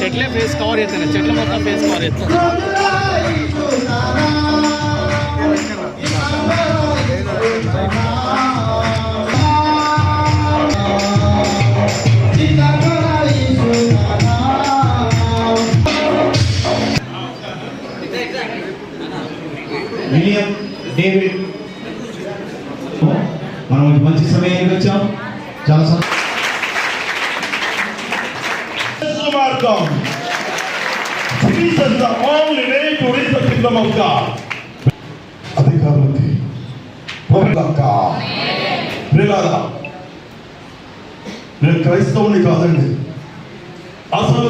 చెట్లే face cover చేస్తాను. చెట్ల మొత్తం ఫేస్ కవర్ చేస్తాను. డేవిడ్. మనం మంచి సమయానికి వచ్చాం. చాలా. మార్గం Jesus the only way to reach the kingdom of God. అధికారులకి పొరలక్క ప్రియులారా నేను క్రైస్తవుని కాదండి. అసలు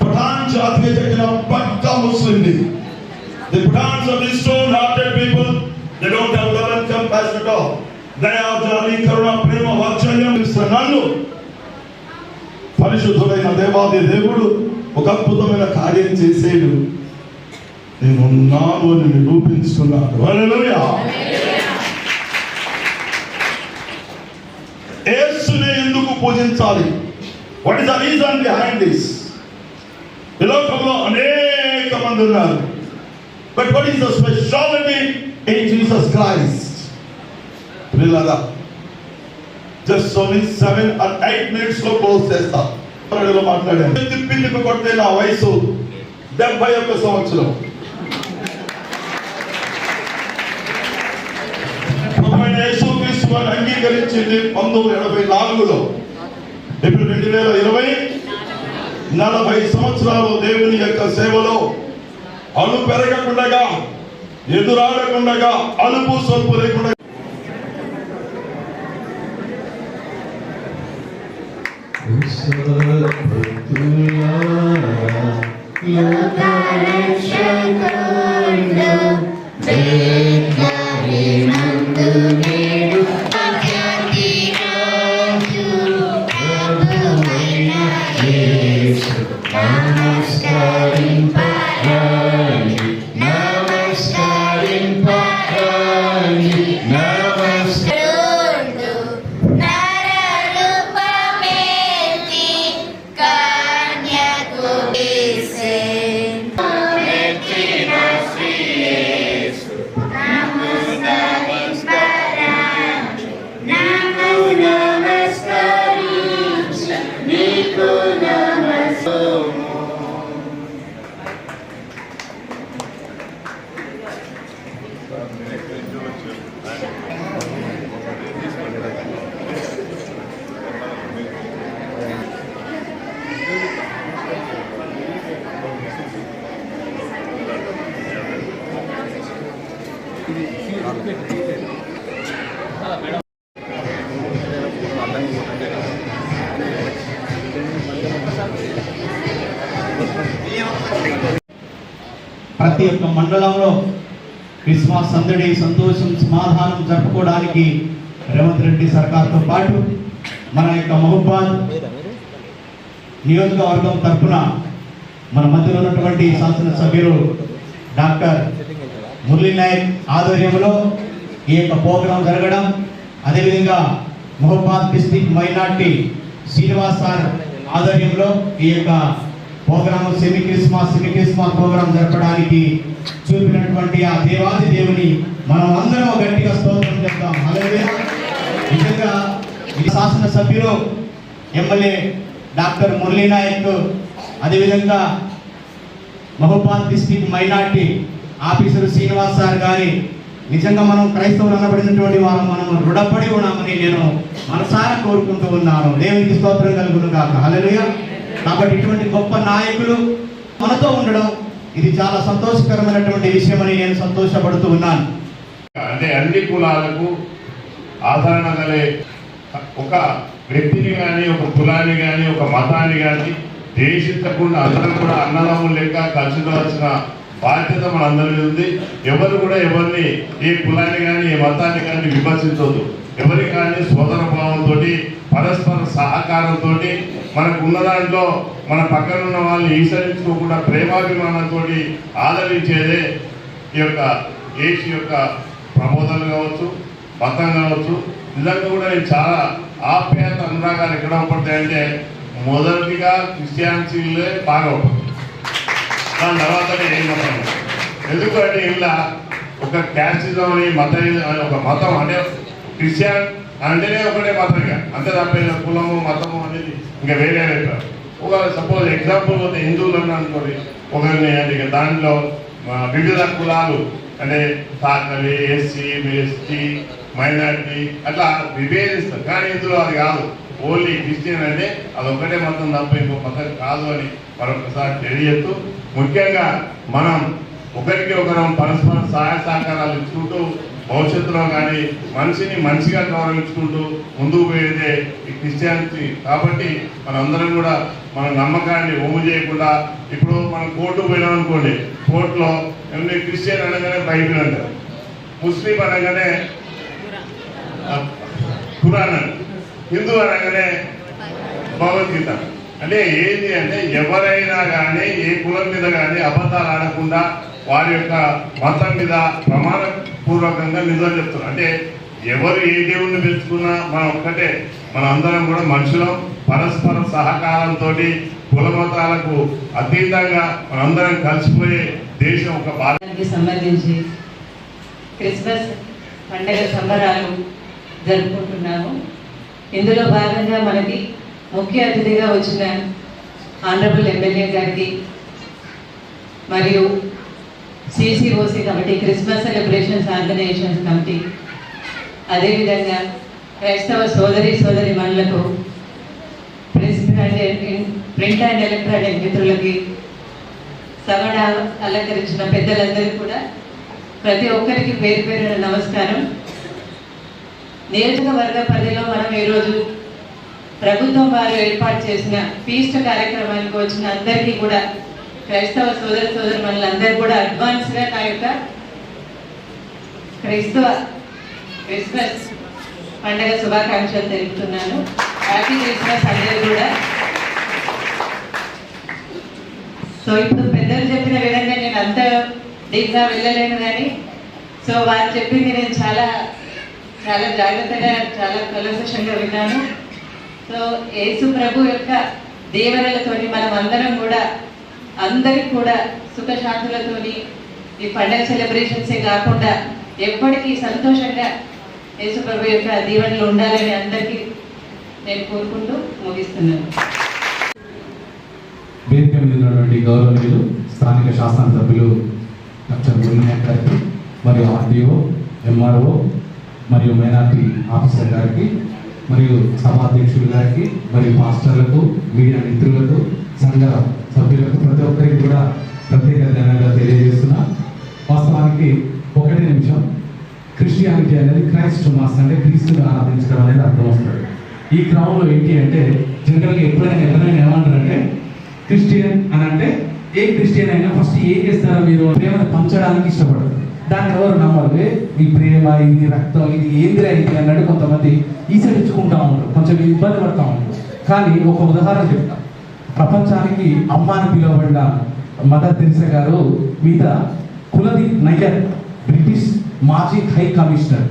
పఠాన్ జాతికి చెందిన పక్కా ముస్లింని The Pathans of these stone-hearted people, they don't have love and compassion at all. దయా జాలి కరుణ ప్రేమ వాత్సల్యం ఇస్తున్న నన్ను పరిశుద్ధుడైన దేవాది దేవుడు ఒక అద్భుతమైన కార్యం చేసేడు. నేను ఉన్నాను అని నిరూపించుకున్నాను యేసుని ఎందుకు పూజించాలి? What is the reason behind this ఈ లోకంలో అనేక మంది ఉన్నారు. But what is the speciality in Jesus Christ? పిల్లరా just only seven or eight మినిట్స్లో క్లోజ్ చేస్తా త్వరలో మాట్లాడాను తిప్పి తిప్పి కొడితే నా వయసు డెబ్బై ఒక్క సంవత్సరం ప్రభువైన అంగీకరించింది పంతొమ్మిది ఎనభై నాలుగులో ఇప్పుడు రెండు వేల ఇరవై నలభై సంవత్సరాలు దేవుని యొక్క సేవలో అలు పెరగకుండగా ఎదురాడకుండగా అలుపు సొల్పు లేకుండా నరుడు ప్రతి ఒక్క మండలంలో క్రిస్మస్ సందడి సంతోషం సమాధానం జరుపుకోవడానికి రేవంత్ రెడ్డి సర్కార్తో పాటు మన యొక్క మహబాద్ నియోజకవర్గం తరఫున మన మధ్యలో ఉన్నటువంటి శాసనసభ్యులు డాక్టర్ మురళీ నాయక్ ఆధ్వర్యంలో ఈ యొక్క ప్రోగ్రాం జరగడం అదేవిధంగా Mohabad district minority Srinivas sir ఆధ్వర్యంలో ఈ యొక్క programme semi Christmas semi Christmas programme జరపడానికి చూపినటువంటి ఆ దేవాది దేవుని మనం అందరం గట్టిగా స్తోత్రం చెప్తాం. అలాగే నిజంగా ఈ శాసనసభ్యులు ఎమ్మెల్యే డాక్టర్ మురళీ నాయక్ అదేవిధంగా Mahabad district minority officer Srinivas sir గారి నిజంగా మనం క్రైస్తవులు అనబడినటువంటి వారు మనం రుణపడి ఉన్నామని నేను మనసారా కోరుకుంటూ ఉన్నాను. దేవునికి స్తోత్రం కలుగును కాక హలలుయ కాబట్టి ఇటువంటి గొప్ప నాయకులు మనతో ఉండడం ఇది చాలా సంతోషకరమైనటువంటి విషయమని నేను సంతోషపడుతూ ఉన్నాను. అంటే అన్ని కులాలకు ఆదరణ గలే ఒక వ్యక్తిని కానీ ఒక కులాన్ని కానీ ఒక మతాన్ని కానీ దేశించకుండా అందరం కూడా అన్నదమ్ములు లేక కలిసి బాధ్యత మనందరి మీద ఉంది. ఎవరు కూడా ఎవరిని ఏ కులాన్ని కానీ ఏ మతాన్ని కానీ విమర్శించవద్దు ఎవరి కానీ సోదర భావంతో పరస్పర సహకారంతో మనకు ఉన్న దాంట్లో మన పక్కన ఉన్న వాళ్ళని ఈసరించుకోకుండా ప్రేమాభిమానంతో ఆదరించేదే ఈ యొక్క ఏషి యొక్క ప్రబోధనలు కావచ్చు మతం కావచ్చు. నిజంగా కూడా నేను చాలా ఆప్యాయత అనురాగాలు ఎక్కడ పడతాయంటే మొదటిగా క్రిస్టియానిటీలే బాగా ఉంటుంది దాని తర్వాతనే ఏ మతం ఎందుకంటే ఇలా ఒక క్యాస్టిజం అని మతం అని ఒక మతం అంటే క్రిస్టియన్ అంటేనే ఒకటే మతం ఇక అంతే తప్ప కులము మతము అనేది ఇంకా వేరే అయిపోయారు ఒక సపోజ్ ఎగ్జాంపుల్ పోతే హిందువులు అని అనుకోండి ఒకరిని అంటే ఇక దాంట్లో వివిధ కులాలు అంటే సాకలి ఎస్సీ ఎస్టీ మైనారిటీ అట్లా విభేదిస్తారు. కానీ ఇందులో అది కాదు. ఓన్లీ క్రిస్టియన్ అంటే అది ఒకటే మతం తప్ప ఇంకో మతం కాదు అని మరొకసారి తెలియజేస్తూ ముఖ్యంగా మనం ఒకరికి ఒకరం పరస్పర సహాయ సహకారాలు ఇచ్చుకుంటూ భవిష్యత్తులో కానీ మనిషిని మంచిగా గౌరవించుకుంటూ ముందుకు పోయేదే ఈ క్రిస్టియానిటీ. కాబట్టి మనందరం కూడా మన నమ్మకాన్ని ఒమ్ము చేయకుండా ఇప్పుడు మనం కోర్టు పోయినాం అనుకోండి కోర్టులో ఏమన్నా క్రిస్టియన్ అనగానే బైబిల్ అంటారు. ముస్లిం అనగానే ఆ, ఖురాన్ హిందూ అనగానే భగవద్గీత. అంటే ఏంటి అంటే ఎవరైనా కానీ ఏ కులం మీద కానీ అబద్ధాలు ఆడకుండా వారి యొక్క మతం మీద ప్రమాణ పూర్వకంగా నిజం చెప్తున్నారు. అంటే ఎవరు ఏ దేవుణ్ణి పెంచుకున్నా మనం ఒక్కటే మనందరం కూడా మనుషులం. పరస్పర సహకారంతో కుల మతాలకు అతీతంగా మనందరం కలిసిపోయే దేశం ఒక భారతానికి సంబంధించి క్రిస్మస్ పండగ సంబరాలు జరుపుకుంటున్నాము. ఇందులో భాగంగా మనకి ముఖ్య అతిథిగా వచ్చిన ఆనరబుల్ ఎమ్మెల్యే గారికి మరియు CCOC committee Christmas celebrations organisations committee అదేవిధంగా క్రైస్తవ సోదరి సోదరి మనులకు press and print and electronic మిత్రులకి సవడ అలంకరించిన పెద్దలందరికీ కూడా ప్రతి ఒక్కరికి పేరు పేరున నమస్కారం. నియోజకవర్గ పరిధిలో మనం ఈరోజు ప్రభుత్వం వారు ఏర్పాటు చేసిన ఫీస్ట్ కార్యక్రమానికి వచ్చిన అందరికీ కూడా క్రైస్తవ సోదర సోదరు మనలందరూ కూడా అడ్వాన్స్గా నా యొక్క క్రైస్తవ క్రిస్మస్ పండగ శుభాకాంక్షలు తెలుపుతున్నాను. హ్యాపీ క్రిస్మస్ అందరూ కూడా. సో ఇప్పుడు పెద్దలు చెప్పిన విధంగా నేను అంత డీప్గా వెళ్ళలేను కానీ సో వారు చెప్పింది నేను చాలా చాలా జాగ్రత్తగా చాలా కలసంగా విన్నాను. సో యేసు ప్రభు యొక్క దేవరలతోని మనం అందరం కూడా అందరికి కూడా సుఖశాంతులతోని ఈ పండగ సెలబ్రేషన్సే కాకుండా ఎప్పటికీ సంతోషంగా యేసు ప్రభు యొక్క దీవెనలు ఉండాలని అందరికీ నేను కోరుకుంటూ ముగిస్తున్నాను. వేదిక మీద ఉన్నటువంటి గౌరవనీయులు స్థానిక శాసనసభ్యులు డాక్టర్ గురునాయక్ గారికి మరియు ఆర్టీఓ ఎంఆర్ఓ మరియు మైనార్టీ ఆఫీసర్ గారికి మరియు సభాధ్యక్షులు గారికి మరియు మాస్టర్లకు మీడియా మిత్రులకు సంఘ సభ్యులకు ప్రతి ఒక్కరికి కూడా ప్రత్యేక ధన్యవాదాలు తెలియజేస్తున్నా. వాస్తవానికి ఒకటి నిమిషం. క్రిస్టియానిటీ అనేది క్రైస్ట్ మాస్ అంటే క్రీస్తుని ఆరాధించడం అనేది అర్థం వస్తుంది. ఈ క్రమంలో ఏంటి అంటే జనరల్గా ఎప్పుడైనా ఎవరైనా ఏమంటారంటే క్రిస్టియన్ అని అంటే ఏ క్రిస్టియన్ అయినా ఫస్ట్ ఏం చేస్తారో మీరు ప్రేమను పంచడానికి ఇష్టపడరు. దాన్ని ఎవరు నమ్మరు? ఈ ప్రేమ ఇది రక్తం ఇది ఏందిరా ఇది? అన్నట్టు కొంతమంది ఈసడించుకుంటా ఉంటారు కొంచెం ఇబ్బంది పడతా ఉంటారు కానీ ఒక ఉదాహరణ చెప్తా. ప్రపంచానికి అమ్మ అని పిలువబడిన మదర్ తెరిసా గారు మీద కులదీప్ నయ్యర్ బ్రిటిష్ మాజీ హై కమిషనర్.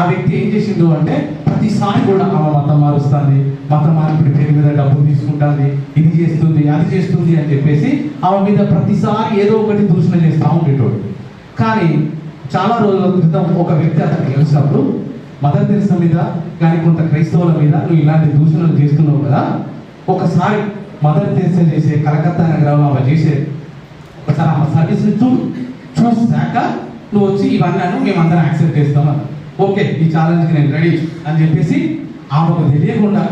ఆ వ్యక్తి ఏం చేసిండు అంటే ప్రతిసారి కూడా ఆమె మతం మారుస్తుంది. మతం మార్పిడి పేరు మీద డబ్బులు తీసుకుంటుంది. ఇది చేస్తుంది అది చేస్తుంది అని చెప్పేసి ఆమె మీద ప్రతిసారి ఏదో ఒకటి దూషణ చేస్తూ ఉండేటోడు. కానీ చాలా రోజుల క్రితం ఒక వ్యక్తి అతను కలిసినప్పుడు మదర్ తెరిసా మీద కానీ కొంత క్రైస్తవుల మీద నువ్వు ఇలాంటి దూషణలు చేస్తున్నావు కదా ఒకసారి మదర్ తెరిసా చేసే కలకత్తా నగరంలో ఆమె చేసే ఒకసారి ఆమె సర్వీస్ చూడు చూసాక నువ్వు వచ్చి ఇవన్నీ అను మేమందరం యాక్సెప్ట్ చేస్తాం ఓకే ఈ ఛాలెంజ్కి నేను రెడీ అని చెప్పేసి ఆమెకు తెలియకుండా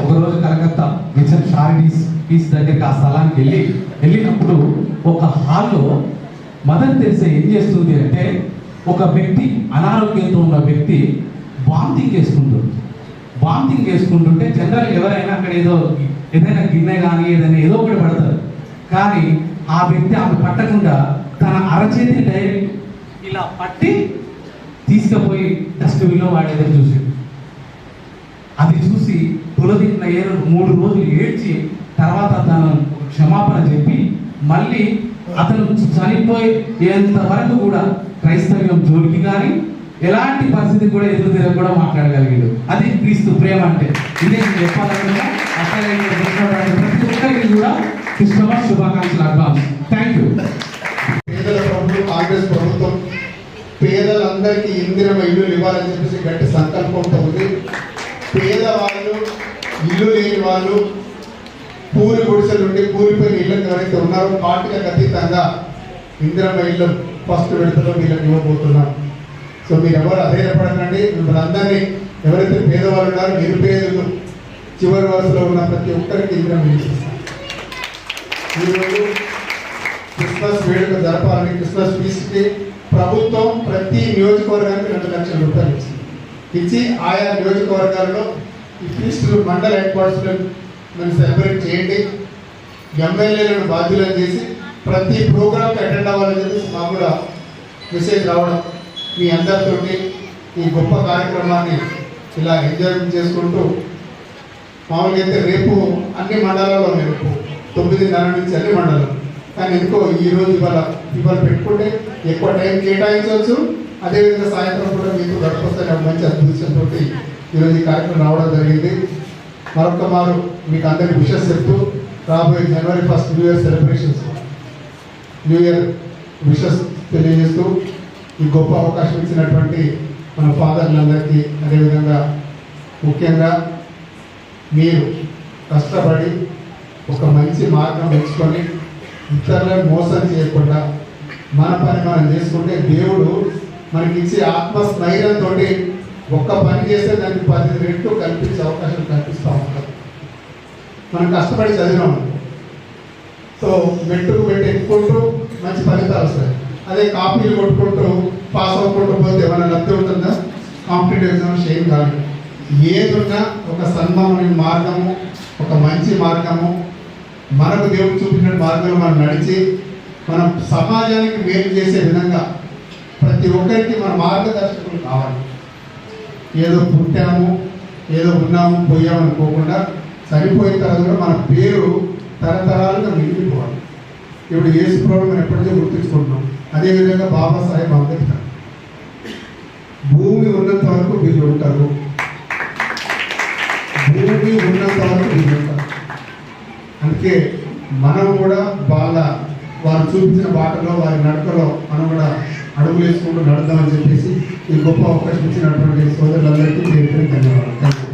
ఒకరోజు కలకత్తా మిషన్ షారిటీస్ పీస్ దగ్గరికి ఆ స్థలానికి వెళ్ళి వెళ్ళినప్పుడు ఒక హాల్లో మదర్ తెలిసే ఏం చేస్తుంది అంటే ఒక వ్యక్తి అనారోగ్యంతో ఉన్న వ్యక్తి వామిటింగ్ చేసుకుంటుంది. వామిటింగ్ చేసుకుంటుంటే జనరల్ ఎవరైనా అక్కడ ఏదో ఏదైనా గిన్నె కానీ ఏదైనా ఏదో ఒకటి పడతారు. కానీ ఆ వ్యక్తి ఆమె పట్టకుండా తన అరచేతి డైరీ ఇలా పట్టి తీసుకుపోయి డస్ట్బిన్లో వాడేదని చూసి అది చూసి తులదిన్న ఏరు మూడు రోజులు ఏడ్చి తర్వాత తను క్షమాపణ చెప్పి మళ్ళీ అతను చనిపోయేంత వరకు కూడా క్రైస్తవ్యం జోలికి కానీ ఎలాంటి పరిస్థితి కూడా ఎదురు తిరగ కూడా మాట్లాడగలిగాడు. అది క్రీస్తు ప్రేమ అంటే. ఇదే నేను చెప్పాలనుకున్నా ప్రతి ఒక్కరికి కూడా క్రిస్టమస్ శుభాకాంక్షలు అడ్వాన్స్ థ్యాంక్ యూ పేదల ప్రభుత్వం కాంగ్రెస్ ప్రభుత్వం పేదలందరికీ ఇందిరమ ఇల్లు ఇవ్వాలని చెప్పేసి గట్టి సంకల్పంతో ఉంది. పేదవాళ్ళు ఇల్లు లేని వాళ్ళు పూరి గుడిసెల నుండి పూరిపోయిన ఇళ్ళకి ఎవరైతే ఉన్నారో పార్టీలకు అతీతంగా ఇందిరమ్మ ఇళ్ళు ఫస్ట్ విడతలో వీళ్ళకి ఇవ్వబోతున్నాం. సో మీరు ఎవరు అధైర్యపడకండి. మిమ్మల్ని అందరినీ ఎవరైతే పేదవాళ్ళు ఉన్నారో నిరుపేదలు చివరి వరుసలో ఉన్న ప్రతి ఒక్కరికి ఇందిరమ్మ ఇల్లు ఈరోజు క్రిస్మస్ వేడుక జరపాలని క్రిస్మస్ ఫీస్ట్కి ప్రభుత్వం ప్రతి నియోజకవర్గానికి రెండు లక్షల రూపాయలు ఇచ్చింది. ఇచ్చి ఆయా నియోజకవర్గాల్లో ఈ ఫీస్టులు మండల హెడ్ క్వార్టర్స్లో మనం సెలబ్రేట్ చేయండి. ఎమ్మెల్యేలను బాధ్యులను చేసి ప్రతి ప్రోగ్రామ్కి అటెండ్ అవ్వాలని చెప్పేసి మాకు కూడా మెసేజ్ రావడం మీ అందరితోటి ఈ గొప్ప కార్యక్రమాన్ని ఇలా ఎంజాయ్ చేసుకుంటూ మామూలుగా అయితే రేపు అన్ని మండలాల్లో రేపు తొమ్మిదిన్నర నుంచి అన్ని మండలం కానీ ఎందుకో ఈ రోజు ఇవాళ ఇవాళ పెట్టుకుంటే ఎక్కువ టైం కేటాయించవచ్చు. అదేవిధంగా సాయంత్రం కూడా మీకు గడపొస్తాయి మంచి అద్భుతంతో ఈరోజు ఈ కార్యక్రమం రావడం జరిగింది. మరొక మారు మీకు అందరికి విషెస్ చెప్తూ రాబోయే జనవరి first new year celebrations new year wishes తెలియజేస్తూ ఈ గొప్ప అవకాశం ఇచ్చినటువంటి మన ఫాదర్లందరికీ అదేవిధంగా ముఖ్యంగా మీరు కష్టపడి ఒక మంచి మార్గం ఎంచుకొని ఇతరులను మోసం చేయకుండా మన పని మనం చేసుకుంటే దేవుడు మనకి ఇచ్చే ఆత్మస్థైర్యంతో ఒక్క పని చేస్తే దానికి పది రెట్లు కల్పించే అవకాశం కల్పిస్తూ ఉంటారు. మనం కష్టపడి చదివినాం సో మెట్టుకు మెట్టు ఎక్కుంటూ మంచి ఫలితాలు వస్తాయి. అదే కాపీలు కొట్టుకుంటూ పాస్ అవ్వకుండా పోతే ఏమైనా లబ్ధి ఉంటుందా? కాంపిటేటివ్ ఎగ్జామ్స్ ఏం కాదు. ఏదున్నా ఒక సన్మానమైన మార్గము ఒక మంచి మార్గము మనకు దేవుడు చూపిన మార్గంలో మనం నడిచి మనం సమాజానికి మేలు చేసే విధంగా ప్రతి ఒక్కరికి మన మార్గదర్శకులు కావాలి. ఏదో పుట్టాము ఏదో ఉన్నాము పోయాము అనుకోకుండా చనిపోయిన తర్వాత కూడా మన పేరు తరతరాలుగా మిగిలిపోవాలి. ఇప్పుడు యేసు ప్రభు మనం ఎప్పటికీ గుర్తించుకుంటున్నాం. అదేవిధంగా బాబాసాహెబ్ అంబేద్కర్. భూమి ఉన్నంత వరకు వీళ్ళు ఉంటారు. భూమి ఉన్నంత వరకు వీళ్ళు ఉంటారు. అందుకే మనం కూడా వాళ్ళ వారు చూపించిన బాటలో వారి నడకలో మనం కూడా అడుగులు వేసుకుంటూ నడుద్దామని చెప్పేసి ఈ గొప్ప అవకాశం ఇచ్చినటువంటి సోదరులందరికీ పేరు ధన్యవాదాలు.